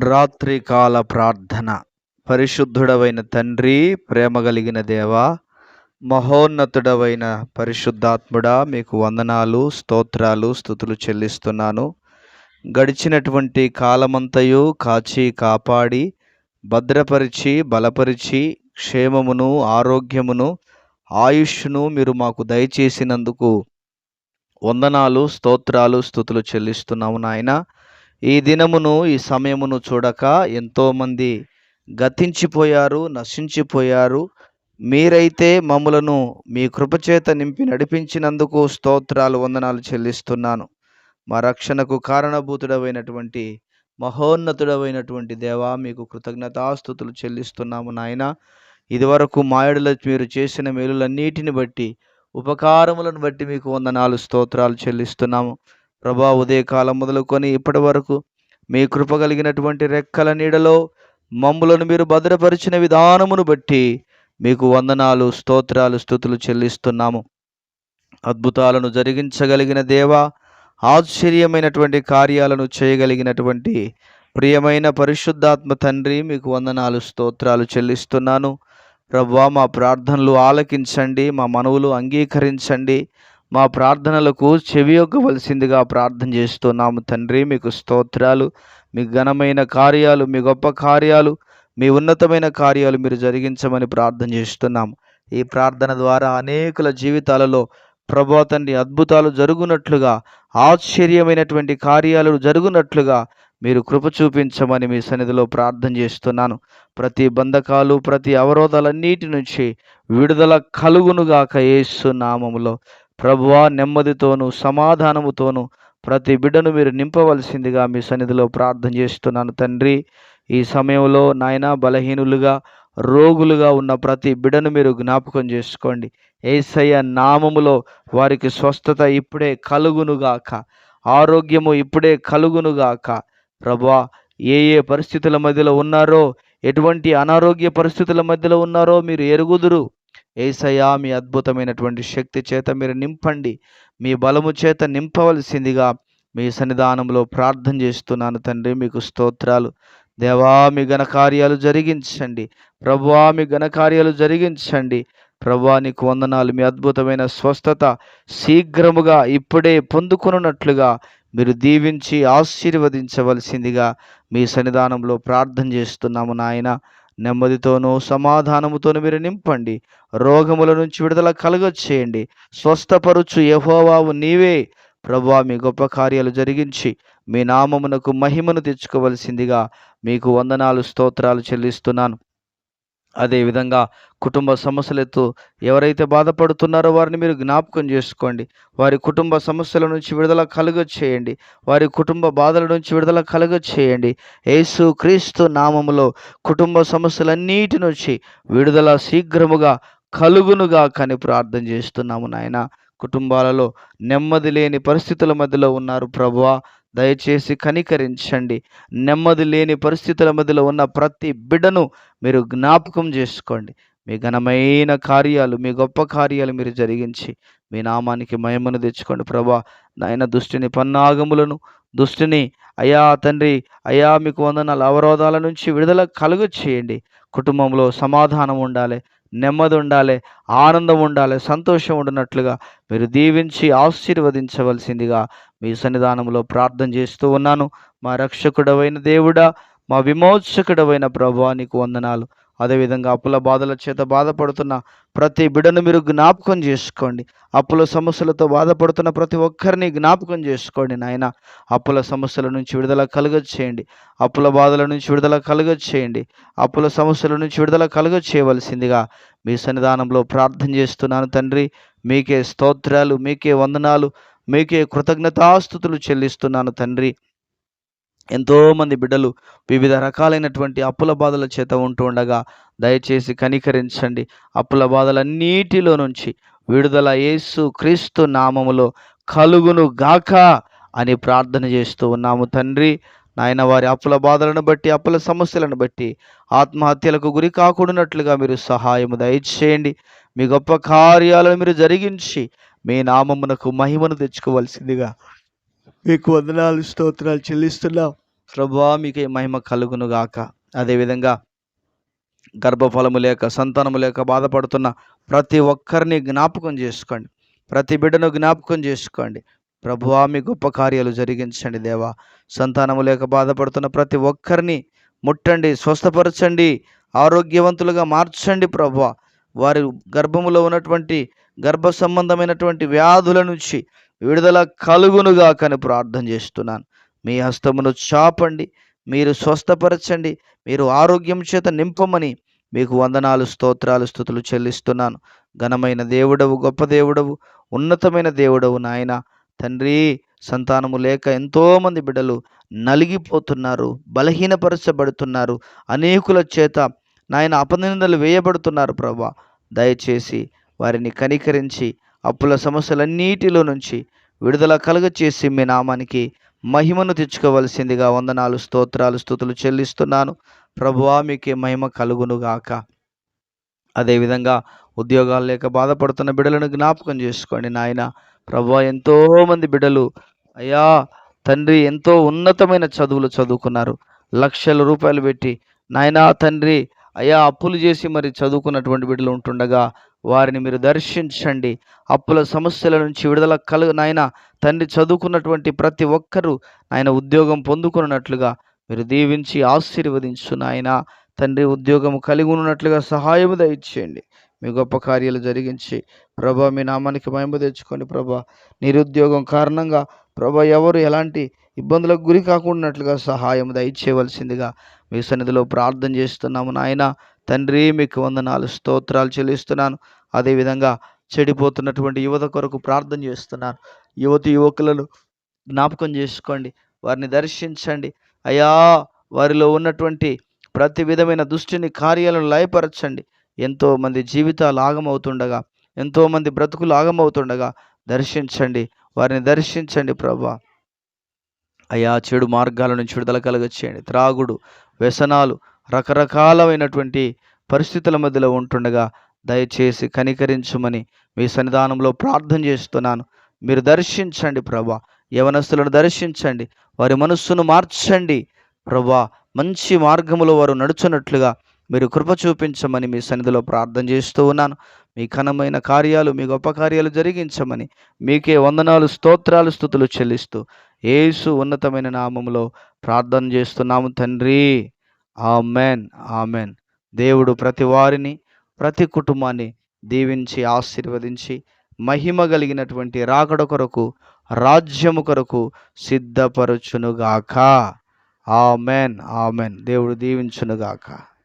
రాత్రికాల ప్రార్థన. పరిశుద్ధుడవైన తండ్రి ప్రేమ కలిగిన దేవా మహోన్నతుడవైన పరిశుద్ధాత్ముడా మీకు వందనాలు స్తోత్రాలు స్థుతులు చెల్లిస్తున్నాను. గడిచినటువంటి కాలమంతయు కాచి కాపాడి భద్రపరిచి బలపరిచి క్షేమమును ఆరోగ్యమును ఆయుష్ను మీరు మాకు దయచేసినందుకు వందనాలు స్తోత్రాలు స్థుతులు చెల్లిస్తున్నాము నాయన. ఈ దినమును ఈ సమయమును చూడక ఎంతోమంది గతించిపోయారు నశించిపోయారు. మీరైతే మమ్మలను మీ కృపచేత నింపి నడిపించినందుకు స్తోత్రాలు వందనాలు చెల్లిస్తున్నాను. మా రక్షణకు కారణభూతుడమైనటువంటి మహోన్నతుడమైనటువంటి దేవా మీకు కృతజ్ఞతాస్థుతులు చెల్లిస్తున్నాము నాయన. ఇదివరకు మాయడుల మీరు చేసిన మేలులన్నిటిని బట్టి ఉపకారములను బట్టి మీకు వందనాలు స్తోత్రాలు చెల్లిస్తున్నాము. ప్రభా ఉదయకాలం మొదలుకొని ఇప్పటి వరకు మీ కృప కలిగినటువంటి రెక్కల నీడలో మమ్ములను మీరు భద్రపరిచిన విధానమును బట్టి మీకు వందనాలు స్తోత్రాలు స్థుతులు చెల్లిస్తున్నాము. అద్భుతాలను జరిగించగలిగిన దేవా ఆశ్చర్యమైనటువంటి కార్యాలను చేయగలిగినటువంటి ప్రియమైన పరిశుద్ధాత్మ తండ్రి మీకు వందనాలు స్తోత్రాలు చెల్లిస్తున్నాను. ప్రభా మా ప్రార్థనలు ఆలకించండి మా మనవులు అంగీకరించండి. మా ప్రార్థనలకు చెవియొగ్గవలసిందిగా ప్రార్థన చేస్తున్నాము తండ్రి. మీకు స్తోత్రాలు మీ ఘనమైన కార్యాలు మీ గొప్ప కార్యాలు మీ ఉన్నతమైన కార్యాలు మీరు జరిగించమని ప్రార్థన చేస్తున్నాము. ఈ ప్రార్థన ద్వారా అనేకుల జీవితాలలో ప్రభా తండ్రి అద్భుతాలు జరుగునట్లుగా ఆశ్చర్యమైనటువంటి కార్యాలు జరుగునట్లుగా మీరు కృప చూపించమని మీ సన్నిధిలో ప్రార్థన చేస్తున్నాను. ప్రతి బంధకాలు ప్రతి అవరోధాలన్నిటి నుంచి విడుదల కలుగునుగాక యేసు నామములో. ప్రభువా నెమ్మదితోనూ సమాధానముతోనూ ప్రతి బిడ్డను మీరు నింపవలసిందిగా మీ సన్నిధిలో ప్రార్థన చేస్తున్నాను తండ్రి. ఈ సమయంలో నాయన బలహీనులుగా రోగులుగా ఉన్న ప్రతి బిడ్డను మీరు జ్ఞాపకం చేసుకోండి. ఏసయ్య నామములో వారికి స్వస్థత ఇప్పుడే కలుగునుగాక. ఆరోగ్యము ఇప్పుడే కలుగునుగాక. ప్రభా ఏ ఏ పరిస్థితుల మధ్యలో ఉన్నారో ఎటువంటి అనారోగ్య పరిస్థితుల మధ్యలో ఉన్నారో మీరు ఎరుగుదురు. ఏసయా మీ అద్భుతమైనటువంటి శక్తి చేత మీరు నింపండి. మీ బలము చేత నింపవలసిందిగా మీ సన్నిధానంలో ప్రార్థన చేస్తున్నాను తండ్రి మీకు స్తోత్రాలు. దేవా మీ ఘనకార్యాలు జరిగించండి. ప్రభువా మీ ఘనకార్యాలు జరిగించండి. ప్రభా నీకు వందనాలు. మీ అద్భుతమైన స్వస్థత శీఘ్రముగా ఇప్పుడే పొందుకున్నట్లుగా మీరు దీవించి ఆశీర్వదించవలసిందిగా మీ సన్నిధానంలో ప్రార్థన చేస్తున్నాము నాయన. నెమ్మదితోనూ సమాధానముతోనూ మీరు నింపండి. రోగముల నుంచి విడుదల కలుగచేయండి. స్వస్థపరుచు యహోవావు నీవే. ప్రభా మీ గొప్ప కార్యాలు జరిగించి మీ నామమునకు మహిమను తెచ్చుకోవలసిందిగా మీకు వందనాలు స్తోత్రాలు చెల్లిస్తున్నాను. అదేవిధంగా కుటుంబ సమస్యలతో ఎవరైతే బాధపడుతున్నారో వారిని మీరు జ్ఞాపకం చేసుకోండి. వారి కుటుంబ సమస్యల నుంచి విడుదల కలుగ చేయండి. వారి కుటుంబ బాధల నుంచి విడుదల కలుగ చేయండి. యేసు క్రీస్తు నామములో కుటుంబ సమస్యలన్నిటి నుంచి విడుదల శీఘ్రముగా కలుగునుగా కని ప్రార్థన చేస్తున్నాము నాయన. కుటుంబాలలో నెమ్మది లేని పరిస్థితుల మధ్యలో ఉన్నారు ప్రభువా. దయచేసి కనికరించండి. నెమ్మది లేని పరిస్థితుల మధ్యలో ఉన్న ప్రతి బిడ్డను మీరు జ్ఞాపకం చేసుకోండి. మీ ఘనమైన కార్యాలు మీ గొప్ప కార్యాలు మీరు జరిగించి మీ నామానికి మహిమను తెచ్చుకోండి. ప్రభా నాయన దుష్టిని పన్నాగములను దుష్టిని అయా తండ్రి అయా మీకు వందనాలు అవరోధాల నుంచి విడుదల కలుగు చేయండి కుటుంబంలో సమాధానం ఉండాలి. నెమ్మది ఉండాలి ఆనందం ఉండాలి సంతోషం ఉండినట్లుగా మీరు దీవించి ఆశీర్వదించవలసిందిగా మీ సన్నిధానంలో ప్రార్థన చేస్తూ ఉన్నాను. మా రక్షకుడవైన దేవుడా మా విమోచకుడవైన ప్రభా నీకు వందనాలు. అదేవిధంగా అప్పుల బాధల చేత బాధపడుతున్న ప్రతి బిడను మీరు జ్ఞాపకం చేసుకోండి. అప్పుల సమస్యలతో బాధపడుతున్న ప్రతి ఒక్కరిని జ్ఞాపకం చేసుకోండి నాయన. అప్పుల సమస్యల నుంచి విడుదల కలుగ చేయండి అప్పుల బాధల నుంచి విడుదల కలుగ చేయండి అప్పుల సమస్యల నుంచి విడుదల కలుగ చేయవలసిందిగా మీ సన్నిధానంలో ప్రార్థన చేస్తున్నాను తండ్రి. మీకే స్తోత్రాలు మీకే వందనాలు మీకే కృతజ్ఞతాస్థుతులు చెల్లిస్తున్నాను తండ్రి. ఎంతోమంది బిడ్డలు వివిధ రకాలైనటువంటి అప్పుల బాధల చేత ఉంటూ ఉండగా దయచేసి కనికరించండి. అప్పుల బాధలన్నిటిలో నుంచి విడుదల యేసు క్రీస్తు నామములో కలుగును గాక అని ప్రార్థన చేస్తూ ఉన్నాము తండ్రి. నాయన వారి అప్పుల బాధలను బట్టి అప్పుల సమస్యలను బట్టి ఆత్మహత్యలకు గురి కాకూడనట్లుగా మీరు సహాయము దయచేయండి. మీ గొప్ప కార్యాలను మీరు జరిగించి మీ నామమునకు మహిమను తెచ్చుకోవలసిందిగా మీకు వందనాలు స్తోత్రాలు చెల్లిస్తున్నాం. ప్రభా మీకే మహిమ కలుగును గాక. అదేవిధంగా గర్భఫలము లేక సంతానము లేక బాధపడుతున్న ప్రతి ఒక్కరిని జ్ఞాపకం చేసుకోండి. ప్రతి బిడ్డను జ్ఞాపకం చేసుకోండి. ప్రభువా మీ గొప్ప కార్యాలు జరిగించండి దేవా. సంతానము లేక బాధపడుతున్న ప్రతి ఒక్కరిని ముట్టండి స్వస్థపరచండి ఆరోగ్యవంతులుగా మార్చండి ప్రభువ. వారి గర్భములో ఉన్నటువంటి గర్భ సంబంధమైనటువంటి వ్యాధుల నుంచి విడుదల కలుగునుగా కని ప్రార్థన చేస్తున్నాను. మీ హస్తమును చాపండి మీరు స్వస్థపరచండి మీరు ఆరోగ్యం చేత నింపమని మీకు వందనాలు స్తోత్రాలు స్థుతులు చెల్లిస్తున్నాను. ఘనమైన దేవుడవు గొప్ప దేవుడవు ఉన్నతమైన దేవుడవు నాయన. తండ్రి సంతానము లేక ఎంతోమంది బిడ్డలు నలిగిపోతున్నారు బలహీనపరచబడుతున్నారు అనేకుల చేత నాయన అపనిందలు వేయబడుతున్నారు ప్రభా. దయచేసి వారిని కనికరించి అప్పుల సమస్యలన్నిటిలో నుంచి విడుదల కలుగచేసి మీ నామానికి మహిమను తెచ్చుకోవలసిందిగా వందనాలు స్తోత్రాలు స్థుతులు చెల్లిస్తున్నాను. ప్రభువా మీకే మహిమ కలుగునుగాక. అదేవిధంగా ఉద్యోగాలు లేక బాధపడుతున్న బిడ్డలను జ్ఞాపకం చేసుకోండి నాయన. ప్రభువా ఎంతోమంది బిడ్డలు అయ్యా తండ్రి ఎంతో ఉన్నతమైన చదువులు చదువుకున్నారు. లక్షల రూపాయలు పెట్టి నాయనా తండ్రి అయ్యా అప్పులు చేసి మరి చదువుకున్నటువంటి బిడ్డలు ఉంటుండగా వారిని మీరు దర్శించండి. అప్పుల సమస్యల నుంచి విడుదల కలుగు నాయన తండ్రి చదువుకున్నటువంటి ప్రతి ఒక్కరూ నాయన ఉద్యోగం పొందుకున్నట్లుగా మీరు దీవించి ఆశీర్వదించు నాయన. తండ్రి ఉద్యోగం కలిగి ఉన్నట్లుగా సహాయం దయచేయండి. మీ గొప్ప కార్యాలు జరిగించి ప్రభా మీ నామానికి మహిమ తెచ్చుకోండి ప్రభా. నిరుద్యోగం కారణంగా ప్రభా ఎవరు ఎలాంటి ఇబ్బందులకు గురి కాకుండాట్లుగా సహాయం దయచేయవలసిందిగా మీ సన్నిధిలో ప్రార్థన చేస్తున్నాము. నాయన తండ్రి మీకు వందనాలు స్తోత్రాలు చెల్లిస్తున్నాను. అదేవిధంగా చెడిపోతున్నటువంటి యువత కొరకు ప్రార్థన చేస్తున్నాను. యువతి యువకులను జ్ఞాపకం చేసుకోండి. వారిని దర్శించండి. అయ్యా వారిలో ఉన్నటువంటి ప్రతి విధమైన దుష్టిని కార్యాలను లయపరచండి. ఎంతోమంది జీవితాలు ఆగమవుతుండగా ఎంతోమంది బ్రతుకులు ఆగమవుతుండగా దర్శించండి. వారిని దర్శించండి ప్రభా. అయా చెడు మార్గాల నుంచి విడుదల కలగచ్చేయండి త్రాగుడు వ్యసనాలు రకరకాలమైనటువంటి పరిస్థితుల మధ్యలో ఉంటుండగా దయచేసి కనికరించమని మీ సన్నిధానంలో ప్రార్థన చేస్తున్నాను. మీరు దర్శించండి ప్రభా. యవనస్తులను దర్శించండి. వారి మనస్సును మార్చండి ప్రభా. మంచి మార్గములో వారు నడుచున్నట్లుగా మీరు కృప చూపించమని మీ సన్నిధిలో ప్రార్థన చేస్తూ ఉన్నాను. మీ ఘనమైన కార్యాలు మీ గొప్ప కార్యాలు జరిగించమని మీకే వందనాలు స్తోత్రాలు స్థుతులు చెల్లిస్తూ ఏసు ఉన్నతమైన నామంలో ప్రార్థన చేస్తున్నాము తండ్రి. Amen amen. దేవుడు ప్రతి వారిని ప్రతి కుటుంబాన్ని దీవించి ఆశీర్వదించి మహిమ కలిగినటువంటి రాకడ కొరకు రాజ్యము కొరకు సిద్ధపరచునుగాక. Amen amen. దేవుడు దీవించునుగాక.